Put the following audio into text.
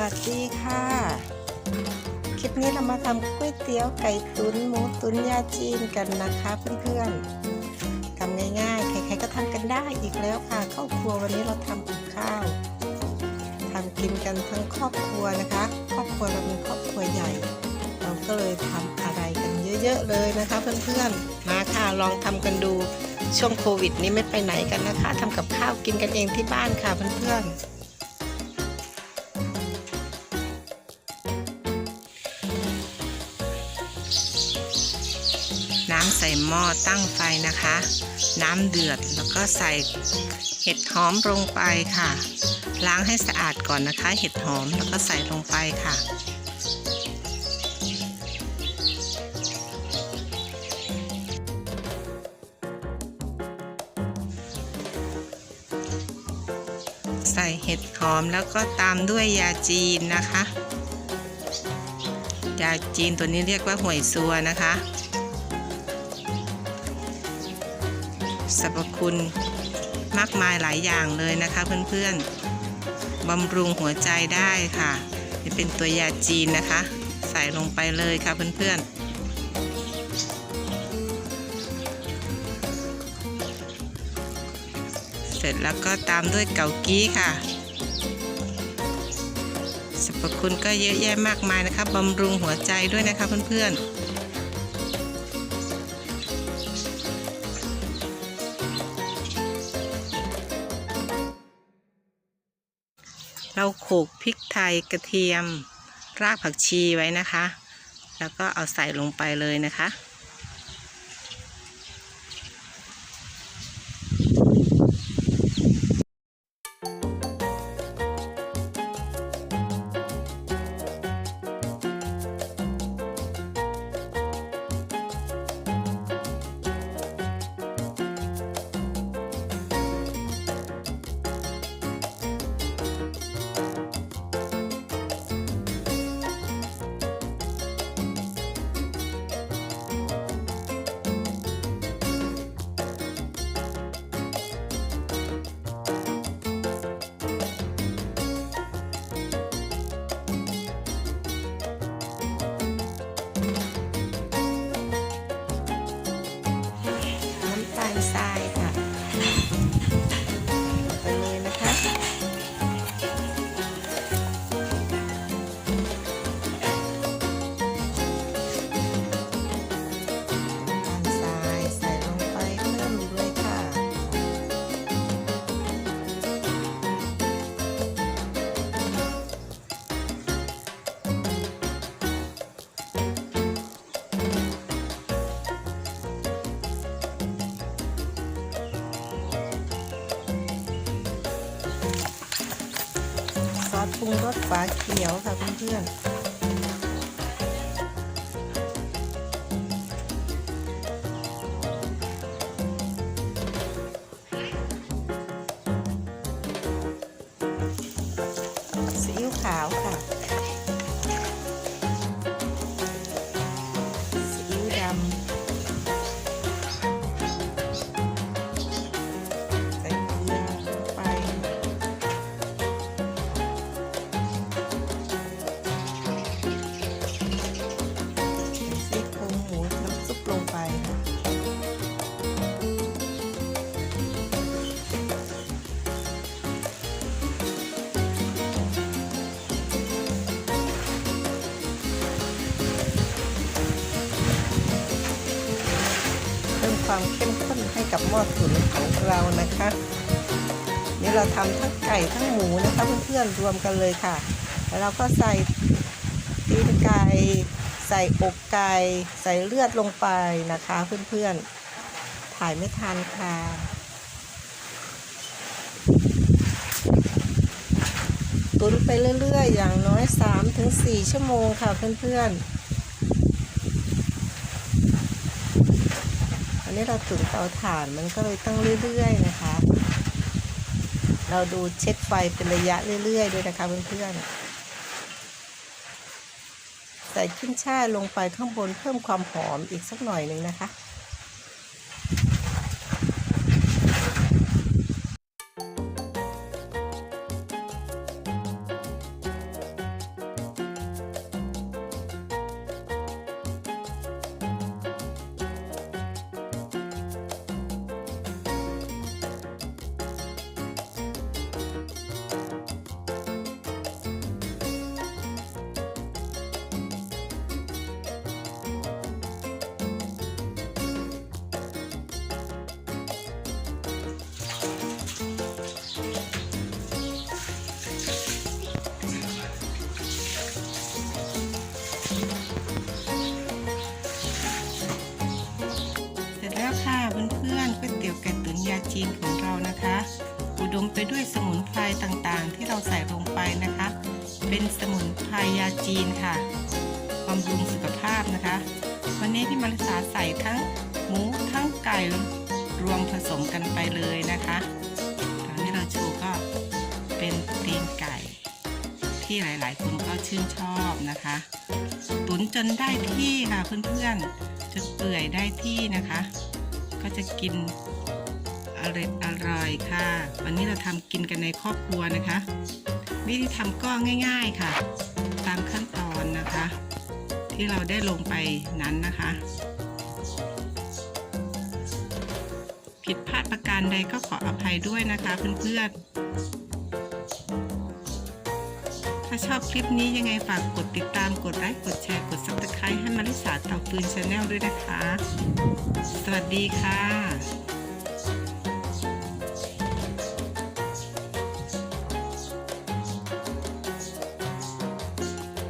สวัสดีค่ะ คลิปนี้เรามาทำก๋วยเตี๋ยวไก่ตุ๋นหมูตุ๋นยาจีนกันนะคะเพื่อนๆทำง่ายๆ ใครๆก็ทำกันได้อีกแล้วค่ะครอบครัววันนี้เราทำกับข้าวทำกินกันทั้งครอบครัวนะคะ ครอบครัวเราเป็นครอบครัวใหญ่ เราก็เลยทำอะไรกันเยอะๆเลยนะคะ เพื่อนๆมาค่ะลองทำกันดูช่วงโควิดนี้ไม่ไปไหนกันนะคะทำกับข้าวกินกันเองที่บ้านค่ะเพื่อนๆำใส่หม้อตั้งไฟนะคะ น้ำเดือดแล้วก็ใส่เห็ดหอมลงไปค่ะ ล้างให้สะอาดก่อนนะคะ เห็ดหอมแล้วก็ใส่ลงไปค่ะ ใส่เห็ดหอมแล้วก็ตามด้วยยาจีนนะคะยาจีนตัวนี้เรียกว่าห่วยซัวนะคะ สรรพคุณมากมายหลายอย่างเลยนะคะเพื่อนๆบำรุงหัวใจได้ค่ะนี่เป็นตัวยาจีนนะคะ ใส่ลงไปเลยค่ะเพื่อนๆเสร็จแล้วก็ตามด้วยเกากี้ค่ะสรรพคุณก็เยอะแยะมากมายนะคะบำรุงหัวใจด้วยนะคะเพื่อนๆ เราโขลกพริกไทยกระเทียม รากผักชีไว้นะคะ แล้วก็เอาใส่ลงไปเลยนะคะ ปรุงรสฝาเขียวค่ะเพื่อนๆ ความเข้มข้นให้กับหม้อตุ๋นของเรานะคะ นี่เราทำทั้งไก่ทั้งหมูนะคะเพื่อนๆรวมกันเลยค่ะ แล้วเราก็ใส่ตีนไก่ใส่อกไก่ใส่เลือดลงไปนะคะ เพื่อนๆถ่ายไม่ทันค่ะตุนไปเรื่อยๆ อย่างน้อย 3-4 ชั่วโมงค่ะเพื่อนๆ ที่เราตุ๋นเตาถ่านมันก็เลยต้องเรื่อยๆนะคะ เราดูเช็คไฟเป็นระยะเรื่อยๆด้วยนะคะเพื่อนๆใส่ขึ้นช่ายลงไปข้างบนเพิ่มความหอมอีกสักหน่อยหนึ่งนะคะ จีนของเรานะคะ อุดมไปด้วยสมุนไพรต่างๆ ที่เราใส่ลงไปนะคะ เป็นสมุนไพรยาจีนค่ะบำรุงสุขภาพนะคะ วันนี้พี่มาริสาใส่ทั้งหมูทั้งไก่รวมผสมกันไปเลยนะคะตอนที่เราโชว์ก็เป็นตีนไก่ ที่หลายๆ คนก็ชื่นชอบนะคะ ตุ๋นจนได้ที่ค่ะเพื่อนๆจนเปื่อยได้ที่นะคะ ก็จะกิน อร่อยอร่อยค่ะ วันนี้เราทำกินกันในครอบครัวนะคะ วิธีทำก็ง่าย ๆค่ะ ตามขั้นตอนนะคะ ที่เราได้ลงไปนั้นนะคะ ผิดพลาดประการใดก็ขออภัยด้วยนะคะเพื่อนๆ ถ้าชอบคลิปนี้ยังไงฝากกดติดตามกดไลค์กดแชร์กด subscribe ให้มาริสาเต่าปืนชาแนลด้วยนะคะ สวัสดีค่ะ